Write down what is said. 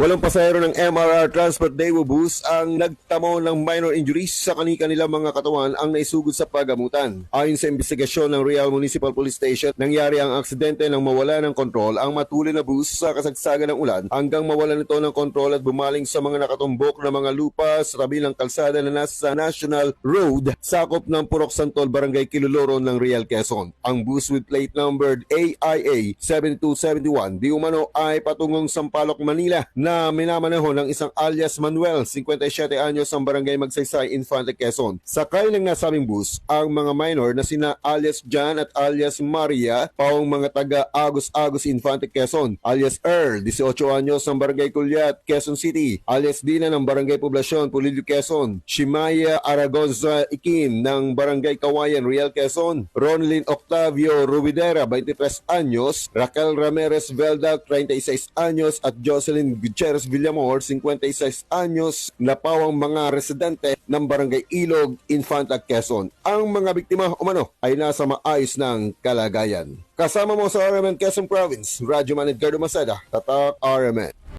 Walang pasahero ng MRR Transport Daewoo Bus ang nagtamo ng minor injuries sa kani-kanilang mga katawan ang naisugod sa pagamutan. Ayon sa investigasyon ng Real Municipal Police Station, nangyari ang aksidente nang mawala ng kontrol ang matuli na bus sa kasagsagan ng ulan hanggang mawala nito ng kontrol at bumaling sa mga nakatumbok na mga lupa sa tabi ng kalsada na nasa National Road, sakop ng Purok Santol, Barangay Kiloloro ng Real Quezon. Ang bus with plate numbered AIA 7271 di umano ay patungong Sampaloc, Manila na minamaneho ng isang alias Manuel, 57 anyos ang barangay Magsaysay, Infante, Quezon. Sakay ng nasabing bus ang mga minor na sina alias John at alias Maria, pawang mga taga Agus Agus Infante, Quezon, alias Earl, 18 anyos ng barangay Culyat, Quezon City, alias Dina ng barangay Poblasyon, Pulilio, Quezon, Shimaya Aragoza Ikin ng barangay Kawayan, Real Quezon, Ronlyn Octavio Rubidera, 23 anyos, Raquel Ramirez Velda, 36 anyos. At Jocelyn Gutierrez Villamor, 56 anyos na pawang mga residente ng barangay Ilog, Infanta, Quezon. Ang mga biktima umano ay nasa maayos ng kalagayan. Kasama mo sa RMN Quezon Province, Radyo Man Edgardo Masada, Tatak RMN.